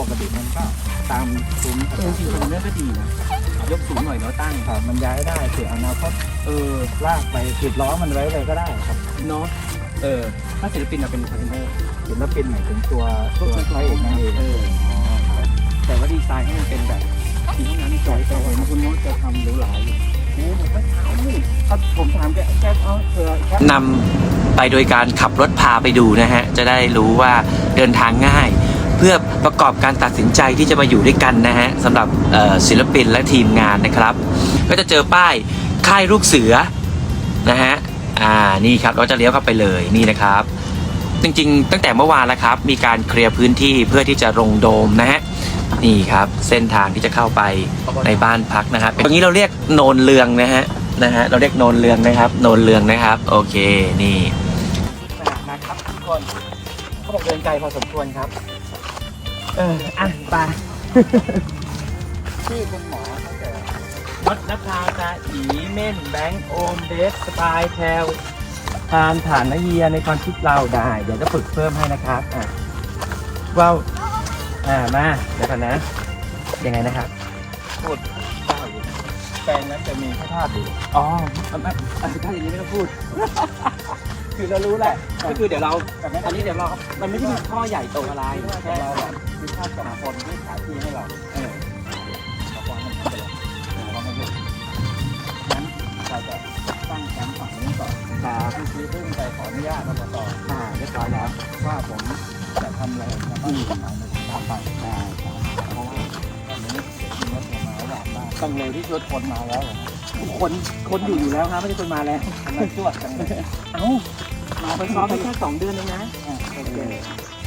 ปกติมันก็ตามซุ้มเออจริงๆมันก็ดีนะยกสูงหน่อยเนาะตั้งครับมันย้ายได้เผื่ออนาคตเออลากไปติดล้อมันไว้เลยก็ได้ครับเนาะเออถ้าศิลปินเราเป็นคอนเทนเนอร์ศิลปินหมายถึงตัวตัวพระเอกนั่นเองเออแต่ว่าดีไซน์ให้มันเป็นแบบมีห้องน้ำมีจอยแต่แต่เห็นคุณโน้ตจะทำหรูหราอยู่โอ้ผมไม่ถามนี่ถ้าผมถามแกแกเอาเธอแกนำไปโดยการขับรถพาไปดูนะฮะ จะได้รู้ว่าเดินทางง่ายเพื่อประกอบการตัดสินใจที่จะมาอยู่ด้วยกันนะฮะสำหรับศิลปินและทีมงานนะครับ ก็จะเจอป้ายค่ายลูกเสือนะฮะอ่านี่ครับเราจะเลี้ยวเข้าไปเลยนี่นะครับ จริงๆ ตั้งแต่เมื่อวานแล้วครับ มีการเคลียร์พื้นที่เพื่อที่จะลงโดมนะฮะนี่ครับเส้นทางที่จะเข้าไปในบ้านพักนะครับตรงนี้เราเรียกโนนเรืองนะฮะนะฮะเราเรียกโนนเรืองนะครับ โนนเรืองนะครับ โอเคนี่นะครับทุกคนเขาบอกเดินไกลพอสมควรครับ เออ อะไปชื่อคุณหมอตั้งแต่รถนภาตาอีเม่นแบงค์โอมเดสสปายแทลทานฐานนเฮียในความคิดเราได้ เดี๋ยวจะฝึกเพิ่มให้นะครับอะว้าวอ่ามาเดี๋ยวก่อนนะ ยังไงนะครับพูดเจ้าอยู่แปลงนั้นจะมีพระธาตุอยู่อ๋ออันอันอันสุดท้ายอย่างนี้ไม่ต้องพูด คือเรารู้แหละก็คือเดี๋ยวเราแต่ไม่อันนี้เดี๋ยวเรา มันไม่ได้มีข้อใหญ่โตอะไรแค่แค่เราแบบคือภาพสองคนที่ขายที่ให้เราเออเราฟังมันเข้าไปเลยเราไม่รู้นั้นเราจะตั้งแคมป์ฝั่งนี้ก่อนครับที่ซื้อเพิ่งไปขออนุญาตอบตอ่าเรียบร้อยแล้วว่าผมจะทำอะไรจะต้องทำอะไรตามไปได้ครับเพราะว่าตอนนี้เด็กมีรถมาหวานมากต้องเร็วที่สุดคนมาแล้วเหรอ คนคนอยู่อยู่แล้วครับไม่ใช่คนมาแล้วทำไมจวดจังเลยเอ้ามาไปซ้อมไปแค่สองเดือนเองนะอะโอเค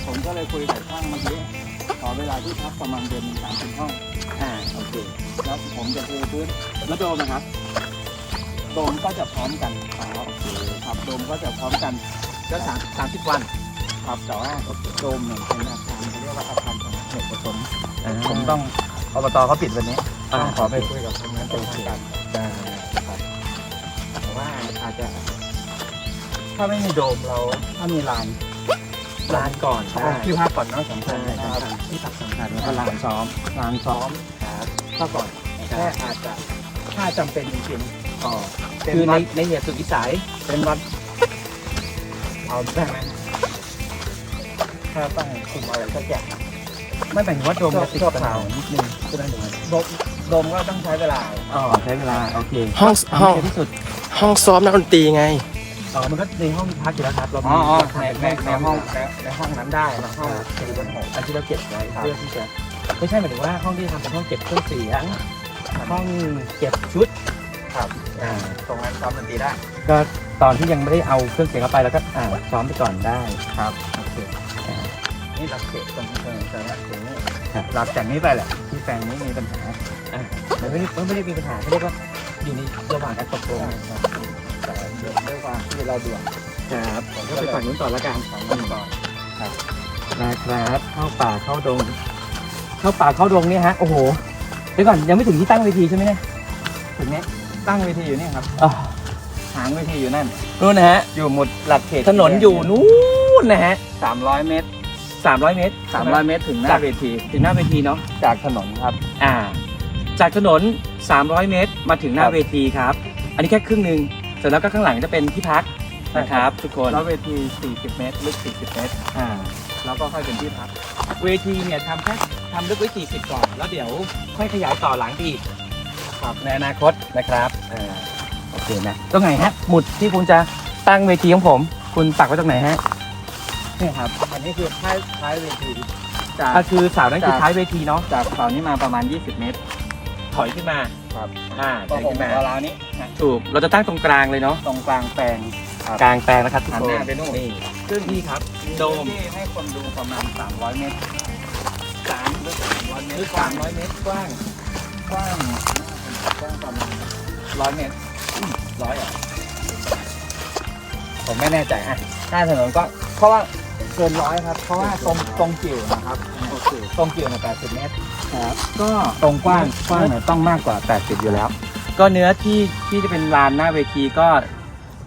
ผมก็เลยคุยกับช่างเมื่อกี้ขอเวลาที่พักประมาณเดือนหนึ่งสามสิบห้องอ่าโอเคแล้วผมจะปูพื้นแล้วโดมนะครับ โดมก็จะพร้อมกันครับครับโดมก็จะพร้อมกันก็สามสามสิบวัน ครับแต่ว่าโดมเนี่ยเป็นอาคารเขาเรียกว่าอาคารของเอกชนผมต้องอบตเขาปิดวันนี้ ต้องขอไปคุยกับทางนั้นเป็นทางการครับแต่ว่าอาจจะ ถ้าไม่มีโดมเราถ้ามีลานลานก่อนเอาได้ที่พักก่อนเนาะสำคัใช่ญนะคสำรับคัญที่พักสำคัญแล้วแล้วก็ก็ลาลานนซ้อมลานซ้อมครับถ้าก่อนแค่อาจจะถ้าจำเป็นจริงๆก็เป็นคือในวัดในเหตุสุดวิสัยเป็นวัดเอาได้ไหมถ้าต้องคุมอะไรสักอย่างไม่หมายถึงว่าโดมจะติดชั่วปัญคหาราวนิดนึงใช่ไหมหรือว่าโดมโดมก็ต้องใช้เวลาอ๋อใช้เวลา โอเคห้องทำห้องให้ดีที่สุด ห้องซ้อมนักดนตรีไงอ๋อมันก็ในห้องพักอยู่แล้วครับเราอ๋ออ๋อในในในในในในห้ห้อองงในในห้องนั้นได้นะห้องสี่บนหกอันที่เราเก็บไว้ครับเพื่อที่จะไม่ใช่หมายถึงว่าห้องที่ทำเป็นห้องเก็บเครื่องเสียงห้องเก็บชุดครับอ่าตรงนั้นซ้อมดนตรีได้ ก็ตอนที่ยังไม่ได้เอาเครื่องเสียงเข้าไปแล้วก็อ่าซ้อมไปก่อนได้ครับ โอเคนี่หลักเขตตรงนี้เลยแต่ละถึงนี่หลักจากนี้ไปแหละที่แปลงนี้มีปัญหามันไม่ได้มันไม่ได้มีปัญหาเขาเรียกว่าอยู่ในระหว่างการตกลงครับแต่เดี๋ยวด้วยความที่เราด่วนครับผมก็ไปฝั่งนู้นต่อละกันฝั่งนั้นก่อนนะครับเข้าป่าเข้าดง เข้าป่าเข้าดงเนี่ยฮะโอ้โหเดี๋ยวก่อนยังไม่ถึงที่ตั้งเวทีใช่ไหมเนี่ยถึงเนี้ยตั้งเวทีอยู่นี่ครับอ๋อหางเวทีอยู่นั่นนู่นนะฮะอยู่หมุดหลักเขตถนนอยู่นู้นนะฮะสามร้อยเมตร สามร้อยเมตรสามร้อยเมตรถึงหน้าจากเวที ถึงหน้าเวทีเนาะ จากถนนครับ อ่า จากถนน 300 เมตรมาถึงหน้าครับเวทีครับ อันนี้แค่ครึ่งหนึ่งเสร็จแล้วก็ข้างหลังจะเป็นที่พักใช่นะคครัรับบทุกคน แล้วเวที 40 เมตรลึก 40 เมตร อ่า แล้วก็ค่อยเป็นที่พัก เวทีเนี่ยทำแค่ทำลึกไว้ 40 ก่อน แล้วเดี๋ยวค่อยขยายต่อหลังไปอีกครับในอนาคตนะครับ อ่า โอเคนะตรงไหนฮะ หมุดที่คุณจะตั้งเวทีของผม คุณปักไว้ตรงไหนฮะ นี่ครับ อันนี้คือท้ายท้ายเวทีจากอ่าคือเสานั่นคือจากท้ายเวทีเนาะจากเสานี้มาประมาณ 20 เมตร ถอยขึ้นมาครับอ่าถก็อยคงขึ้นมาเอาราวนี้นะถูกเราจะตั้งตรงกลางเลยเนาะตรงกลางแปลงกลางแปลงนะครับทุกหันคนหน้าไปนู่นนี่ ซึ่งนี่ครับโดม ที่ให้คนดูประมาณ 300 เมตรสามลึก300เมหตรืรอกสามร้อยเมตรกว้างกว้างกว้างประมาณร้อยเมตรร้อยอะผมไม่แน่ใจอะหน้าถนนก็เพราะว่า เกินร้อยครับ เพราะว่าตรงตรงกิ่วนะครับตรงกิ่วเนี่ย80เมตรครับก็ตรงกว้างกว้างเนี่ยต้องมากกว่า80อยู่แล้ว ก็เนื้อที่ที่จะเป็นลานหน้าเวทีก็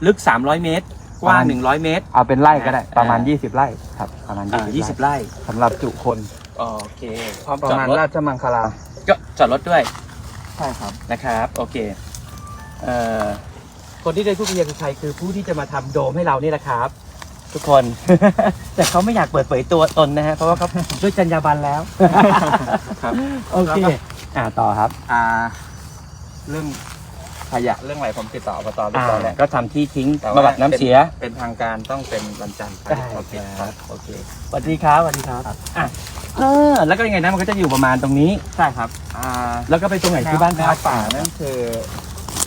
ลึก300เมตร กว้าง100เมตร เอาเป็นไร่ก็ได้อ่าประมาณ20ไร่ครับประมาณอ่า20 20ไร่สำหรับจุคนโอเคพร้อมประจอดมาณรถราชมังคลาก็จอดรถด้วยใช่ครับนะครับ โอเคเอ่อคนที่ได้ผู้เพียงคือใครคือผู้ที่จะมาทำโดมให้เรานี่แหละครับ ทุกคน แต่เขาไม่อยากเปิดเผยตัวตนนะฮะเพราะว่าเขาด้วยจรรยาบรรณแล้ว ครับ โอเค อ่าต่อครับอ่า เรื่องขยะเรื่องอะไรผมติดต่ออบตเรียอ่าบร้อยแล้วก็ทำที่ทิ้งแต่ว่าบำบัดน้ำเสีย เป็นทางการต้องเป็นวันจันทร์ได้โอเคคครัรับ บโอเคสวัสดีครับสวัสดีครับอะเออแล้วก็ยังไงนะมันก็จะอยู่ประมาณตรงนี้ ใช่ครับ อ่าแล้วก็ไปตรงไหนที่บ้านแนพัวกป่านั่นคือ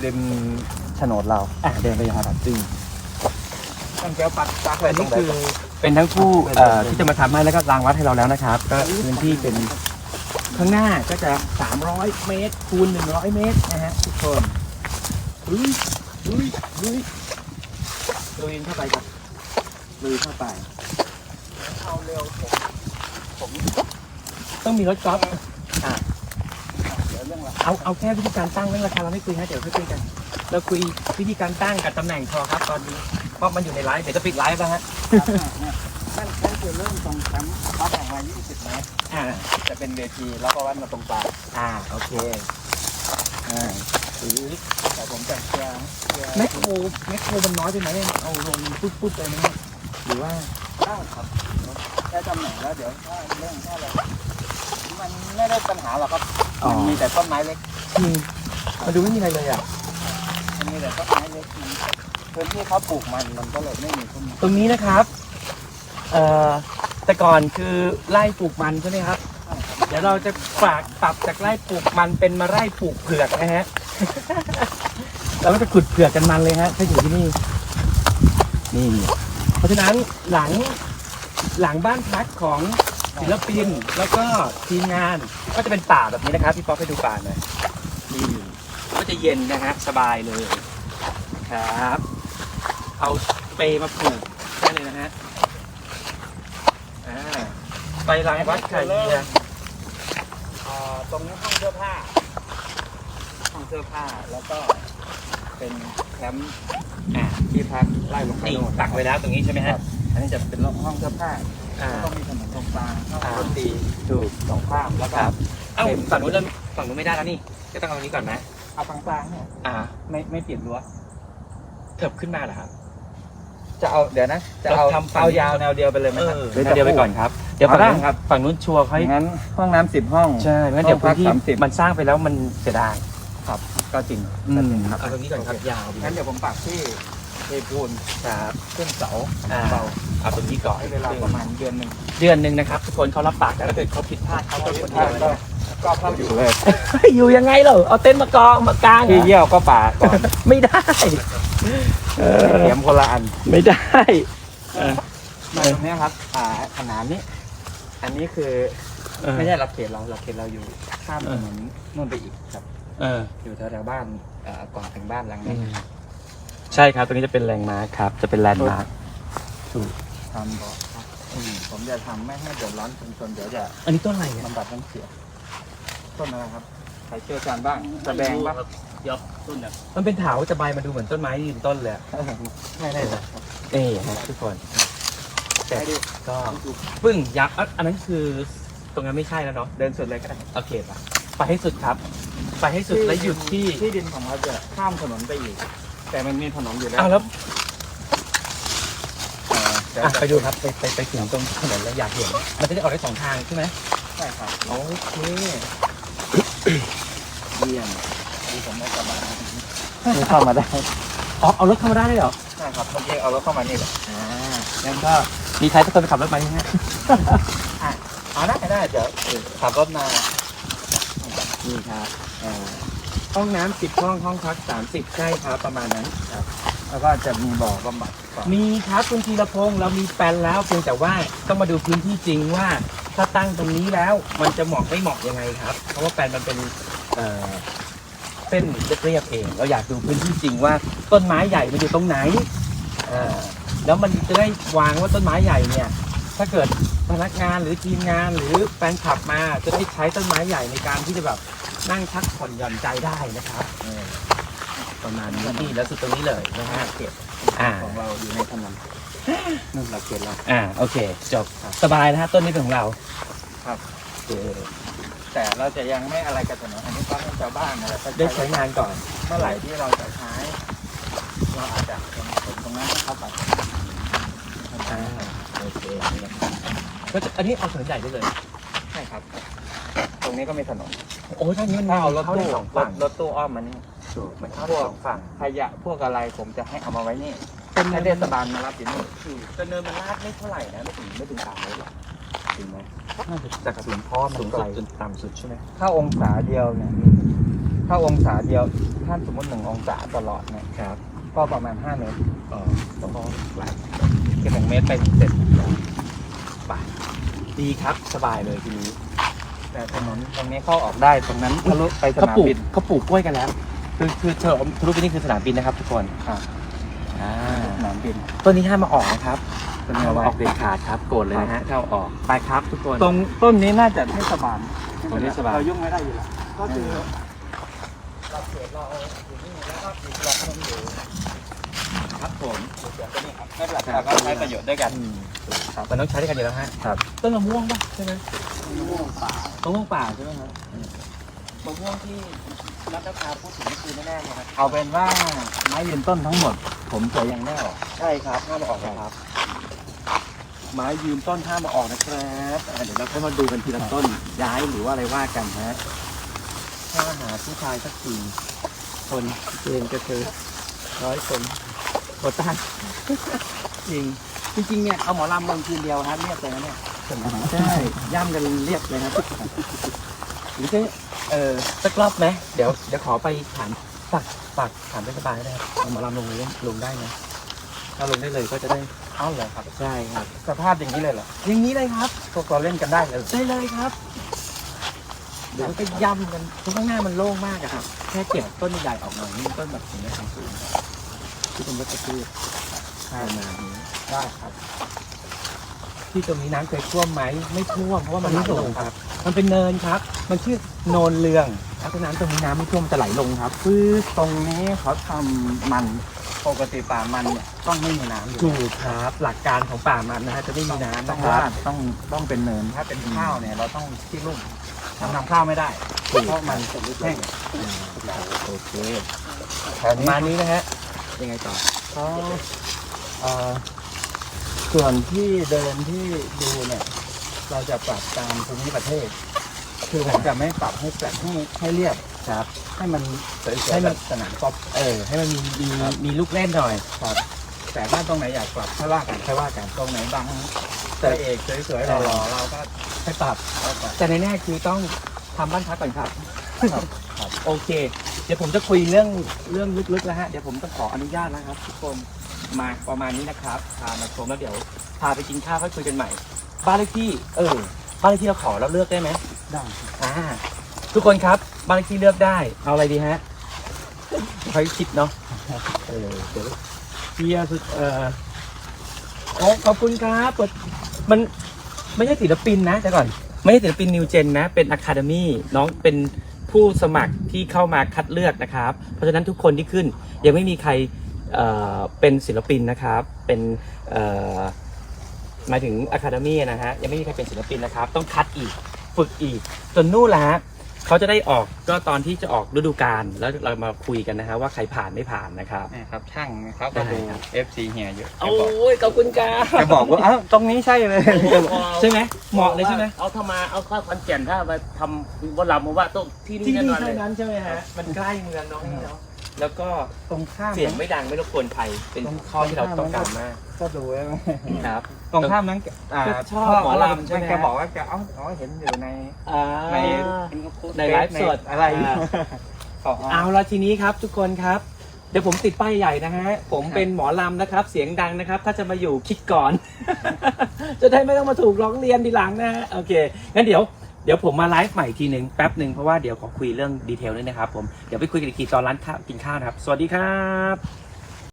ริมโฉนดเราอะเดินไปยังครับซึ่ง ต้นแก้วปักปักอะไรอันตรนี้งไหนคือเป็นทั้งผู้เอ่อที่จะมาทำให้แล้วก็รางวัดให้เราแล้วนะครับ ก็พื้นที่เป็นข้างหน้าก็จะ 300 เมตรคูณ 100 เมตรนะฮะทุกคนลุยลุยลุยลุยเข้าไปครับลุยเข้าไปเอาเร็วผมต้องมีรถกอล์ฟเดี๋ยวเรื่องละเอาเอาแค่วิธีการตั้งเรื่องราคาเราไม่คุยนะเดี๋ยวค่อยคุยกัน เราคุยวิธีการตั้งกับตำแหน่งพอครับตอนนี้ เพราะมันอยู่ในไลฟ์เดี๋ยวจะปิดไลฟ์แล้วฮะเนี่ยนั่นนั่นคือเริ่มตรงแคมป์พักออกมา 20 เมตรอ่าจะเป็นเวทีแล้วก็วัดมาตรงกลางอ่าโอเคอ่าหรือแต่ผมจะเคลียร์เคลียร์แมคโครแมคโครมันน้อยไปไหมเอาลงปุ๊บปุ๊บไปไหมหรือว่าได้ครับได้ตำแหน่งแล้วเดี๋ยวถ้าเรื่องถ้าอะไรมันไม่ได้ปัญหาหรอกครับอ๋อมันมีแต่ต้นไม้เล็กอืมมันดูไม่มีอะไรเลยอะมันมีแต่ต้นไม้เล็กมัน พื้นที่เขาปลูกมันมันก็เลยไม่มีต้นไม้ตรงนี้นะครับเอ่อแต่ก่อนคือไร่ปลูกมันใช่ไหมครับ เดี๋ยวเราจะฝากปรับจากไร่ปลูกมันเป็นมาไร่ปลูกเผือกนะฮะ เราก็จะขุดเผือกกันมันเลยฮะถ้าอยู่ที่นี่ นี่ เพราะฉะนั้นหลังหลังบ้านพักของศิลปินแล้วก็ทีมงานก็จะเป็นป่าแบบนี้นะครับพี่ป๊อกไปดูป่าหน่อยนี่ก็จะเย็นนะฮะสบายเลยครับ เอาเปรย์มาผูกได้เลยนะฮะอ่าไปหลังวัดไข่เบียร์อ่าตรงนี้ห้องเสื้อผ้า ห้องเสื้อผ้าแล้วก็เป็นแคมป์อ่าที่พักไล่ลงไปนี่โน่นตักไว้แล้วตรงนี้ใช่ไหมฮะ อันนี้จะเป็นห้องเสื้อผ้าอ่า แล้วก็มีถนนตรงกลางห้องอ่าดนตรีถูกสองข้างแล้วก็ครับ เอ้าฝั่งนู้นเริ่มฝั่งนู้นไม่ได้แล้วนี่ ก็ต้องเอาตรงนี้ก่อนนะ เอากลางๆเนี่ยอ่า ไม่ไม่เปลี่ยนรั้วเถิบขึ้นมาเหรอครับ จะเอาเดี๋ยวนะ จะเอาเราทำฝั่งเอานี้ยาวแนวเดียวไปเลยไหมครับเดี๋ยวเดียวไปก่อนครับ เดี๋ยวฝั่งนู้นครับ ฝั่งนู้นชัวร์เขาให้งั้นห้องน้ำสิบห้อง ใช่ไม่งั้นเดี๋ยวห้องพัพื้กนที่สามสิบ มันสร้างไปแล้วมันเสียดายก็จริงอืมครับเอาตรงนี้ก่อนครับยาวไปงั้นเดี๋ยวผมปักที่เทปูนครับขึ้นเสาอ่าเบาเอาตรงนี้ก่อนให้เวลาประมาณเดือนหนึ่งเดือนหนึ่งนะครับ ทุกคนเขารับปากแต่ถ้าเกิดเขาผิดพลาดเขาก็คนเดียวเลยก็นะก็เข้าอยู่เลยอยู่ยังไงเหรอเอาเต็นท์มากองมากางเหรที่อเยี่ยวก็ป่าก่อนไม่ได้ เออเตรียมคนละอันไม่ได้มาตรงเนี้ยครับ อ่าขนาดนี้ อันนี้คือเออ ไม่ใช่หลักเขตเราหลักเขตเราอยู่ข้ามถนนนู่นไปอีกครับ เอออยู่แถวๆบ้านเอ่อก่อนถึงบ้านหลังนี้ใช่ครับ ตรงนี้จะเป็นแลนด์มาร์คครับ จะเป็นแลนด์มาร์คทำบ่อครับอืมผมจะทำไม่ให้เดือดร้อนชุมชนเดี๋ยวจะอันนี้ต้นอะไรเนี่ยบำบัดน้ำเสียต้นอะไรครับใครเชี่ยวชาญบ้างตะแบงบ้าง ยกต้นเนี่ยมันเป็นเถาจะใบมันดูเหมือนต้นไม้ยืนต้นเลยอะไม่ได้เลยเอ้ฮะทุกคนแต่ให้ดูก็ปึ้งยักษ์อะอันนั้นคือตรงนั้นไม่ใช่แล้วเนาะเดินสุดเลยก็ได้โอเคปะไปให้สุดครับ ไปให้สุดแล้วหยุดที่ที่ดินของเราจะข้ามถนนไปอีก แต่มันมีถนนอยู่แล้วอ้าวแล้วเอ่อเดี๋ยวอะจะไปดูครับไปไปไปถึงตรงถนนแล้วอยากเห็นมันจะได้ออกได้สองทางใช่ไหมใช่ครับโอเคเยี่ยมดี ผมไม่สบายเข้ามาได้อ๋อเอารถเข้ามาได้เลยเหรอใช่ครับเมื่อกี้เอารถเข้ามานี่แหละอ่างั้นก็มีใครสักคนไปขับรถมาไหมฮะเอาได้ได้เดี๋ยวขับรถมานี่ครับเอ่อห้องน้ำสิบห้องห้องพักสามสิบใช่ครับประมาณนั้นแล้วก็จะมีบ่อบำบัดก่อนมีครับคุณธีรพงศ์เรามีแปลนแล้วเพียงแต่ว่าต้องมาดูพื้นที่จริงว่า ถ้าตั้งตรงนี้แล้วมันจะเหมาะไม่เหมาะยังไงครับ เพราะว่าแปลนมันเป็น เอ่อเส้นเรียบๆเอง เราอยากดูพื้นที่จริงว่าต้นไม้ใหญ่มันอยู่ตรงไหนเอ่อแล้วมันจะได้วางว่าต้นไม้ใหญ่เนี่ย ถ้าเกิดพนักงานหรือทีมงานหรือแฟนคลับมาจะได้ใช้ต้นไม้ใหญ่ในการที่จะแบบนั่งพักผ่อนหย่อนใจได้นะครับเออประมาณนี้นี่แล้วสุดตรงนี้เลยนะฮะเก็บอ่า ของเราอยู่ในถนนนู่นหลักเขตเรา อ่าโอเค จบ สบายนะฮะต้นนี้เป็นของเราครับ แต่เราจะยังไม่อะไรกับถนนอันนี้ก็ให้ชาวบ้านอะไรได้ใช้งานก่อน เมื่อไหร่ที่เราจะใช้เราอาจจะขนส่งตรงนั้นให้เข้าไปอ่าโอเคก็จะอันนี้เอาถนนใหญ่ได้เลย ใช่ครับ ตรงนี้ก็มีถนนโอ้ท่านี้มันถ้าเอารถเข้าตู้ได้สองรฝั่ถงรถตู้อ้อมมานี่ถูกเหมือนเข้าพได้วกสองฝั่งขยะพวกอะไรผมจะให้เอามาไว้นี่เป็นให้เนินเทศบาลมารับที่นี่จะเนินมันลาดไม่เท่าไหร่นะไม่ถึงไม่ถึงสามเมตรหรอก ถึงไหมจากศูนย์เพราะมันสูงไกสุลดจนต่ำสุดใช่ไหมถ้าองศาเดียวเนี่ยถ้าองศาเดียวท่านสมมติหนึ่งองศาตลอดเนี่ยครับก็ประมาณห้าเมตรอ๋อต้องหลายคือหนึ่งเมตรไปเสร็จดีครับสบายเลยทีนี้แต่ถนนตรงนี้เข้าออกได้ตรงนั้นทะลุไปสเขานามปลูกบินเขาปลูกกล้วยกันแล้ว คือคือเธอทะลุไปนี่คือสนามบินนะครับทุกคนครับอ่าสนามบินต้นนี้ห้ามมาออกนะครับ เป็นห้ามเอามาไว้ออกเด็ดขาดครับโกรธเลยนะฮะเข้าออกไปครับทุกคน ตรงต้นนี้น่าจะเทศบาลของเทศบาล เรายุ่งไม่ได้อยู่แล้วก็คือเราเกิดเราอยู่นี่แล้วก็มีเราต้องอยู่ครับผมเดี๋ยวตัวนี้ครับไม่เป็นไรเราก็ใช้ประโยชน์ด้วยกันครับมันต้องใช้ด้วยกันอยู่แล้วฮะครับต้นมะม่วงป่ะใช่ไหมมะม่วงป่ามะม่วงป่าใช่ไหมครับมะม่วงที่รัฐพาพูดถึงเมื่อคืนแน่ๆเลยครับเอาเป็นว่าไม้ยืนต้นทั้งหมด ผมจะยังไม่ออกใช่ครับห้ามมาออกนะครับ ไม้ยืนต้นห้ามมาออกนะครับอ่าเดี๋ยวเราค่อยมาดูกันทีละต้นย้ายหรือว่าอะไรว่ากันฮะถ้าหาผู้ชายสักสี่คนเกณฑ์กระเทยร้อยคนโบต้านจริงจริงๆเนี่ยเอาหมอลำลงคืนเดียวครับเรียบเลยนะเนี่ยใช่ย่ำกันเรียบเลยครับหรือจะเออสักรอบไหมเดี๋ยวเดี๋ยวขอไปถามฝากฝากถามเทศบาลได้ครับเอาหมอลำลงเลยลงได้ไหมถ้าลงได้เลยก็จะได้ อาเลยครับ ใช่ครับ สภาพอย่างนี้เลยเหรอ อย่างนี้เลยครับ พวกเราเล่นกันได้เลยได้เลยครับ เดี๋ยวก็ย่ำกันทุกข้างหน้ามันโล่งมากอะครับ แค่เก็บต้นใหญ่ออกหน่อยนี่ต้นแบบอย่างนี้ยสูงๆที่เป็นวัชพืชประมาณนี้ได้ครับ ที่ตรงนี้น้ำเคยท่วมไหม ไม่ท่วมเพราะว่ามันไหลลงครับ มันเป็นเนินครับ มันชื่อโนนเรืองเพราะฉะนั้นตรงนี้น้ำไม่ท่วมจะไหลลงครับ คือตรงนี้เขาทำมัน ปกติป่ามันเนี่ยต้องไม่มีน้ำอยู่ถูกครับ หลักการของป่ามันนะฮะจะไม่มีน้ำต้อนะงครัลาบดต้องต้องเป็นเนิน ถ้าเป็นข้าวเนี่ยเราต้องที่ลุ่มทำนำข้าวไม่ได้เพราะมันแห้งโอเคแถวประนี้มาณนี้นะฮะยังไงต่อเขาเอ่อส่วนที่เดินที่ดูเนี่ย เราจะปรับตามภูมิประเทศ คือผมจะไม่ปรับให้แปลกให้ให้เรียบ ครับให้มันสวยๆให้มันแบบสนามกอล์ฟเออให้มันมีมีครับมีลูกเล่นหน่อย ครับ แต่ถ้าตรงไหนอยากปรับค่อยว่ากันค่อยว่ากันตรงไหนบางแต่เอกสวยๆหล่อๆเราก็ให้ปรับก็ปรับแต่ในแน่คือต้องทำบ้านพักก่อนครับ ครับครับ โอเค เดี๋ยวผมจะคุยเรื่องเรื่องลึกๆแล้วฮะ เดี๋ยวผมต้องขออนุญาตนะครับทุกคนมาประมาณนี้นะครับพามาชมแล้วเดี๋ยวพาไปกินข้าวค่อยคุยกันใหม่ บ้านเลขที่ เออ บ้านเลขที่เราขอเราเลือกได้ไหมได้ อ่า ทุกคนครับบ้านเลขที่เลือกได้ เอาอะไรดีฮะค่อยคิดเนาะเออเดี๋ยวเพียร์สุดเออโอ้ขอบคุณครับมันไม่ใช่ศิลปินนะเดี๋ยวก่อน ไม่ใช่ศิลปินนิวเจนนะ เป็นอะคาเดมี่น้องเป็นผู้สมัครที่เข้ามาคัดเลือกนะครับ เพราะฉะนั้นทุกคนที่ขึ้น ยังไม่มีใครเอ่อเป็นศิลปินนะครับ เป็นเอ่อหมายถึงอะคาเดมี่นะฮะยังไม่มีใครเป็นศิลปินนะครับ ต้องคัดอีกฝึกอีกจนนู่นละฮะ เขาจะได้ออกก็ตอนที่จะออกฤดูกาลแล้วเรามาคุยกันนะฮะว่าใครผ่านไม่ผ่านนะครับนี่ครับช่างเขาก็ดูได้ครับ FC เฮียเยอะแกโอ้บอกยขอบคุณครับแกบอกว่าอ้าวตรงนี้ใช่เลย ใช่ไหมเหมาะเลยใช่ไหมเอาถ้ามาเอาข้าวคอนแก่นถ้ามาทำบนลำผมว่าต้องที่ที่นี่แน่นี่นอนเลเท่ายนั้นใช่ไหมฮะมันใกล้เมืองเน้องเนาะ แล้วก็ตรงข้ามเสียงไม่ดังไม่รบกวนใครเป็นข้อที่เราต้องการมากก็ดูไว้ไหมครับ ตรงข้ามนั้นอ่าก็ชอบหมอลำใช่ไหมแกบอกว่าแกเอ้าอ๋อเห็นอยู่ในอ่าในในไลฟ์สดอะไรอ่าอ๋อเอาละทีนี้ครับทุกคนครับ เดี๋ยวผมติดป้ายใหญ่นะฮะ ผมเป็นหมอลำนะครับ เสียงดังนะครับ ถ้าจะมาอยู่คิดก่อน จะได้ไม่ต้องมาถูกร้องเรียนทีหลังนะฮะโอเคงั้นเดี๋ยว เดี๋ยวผมมาไลฟ์ใหม่ทีหนึ่งแป๊บหนึ่งเพราะว่าเดี๋ยวขอคุยเรื่องดีเทลนิดนะครับผม เดี๋ยวไปคุยกันอีกทีตอนร้านข้าวกินข้าวนะครับ สวัสดีครับ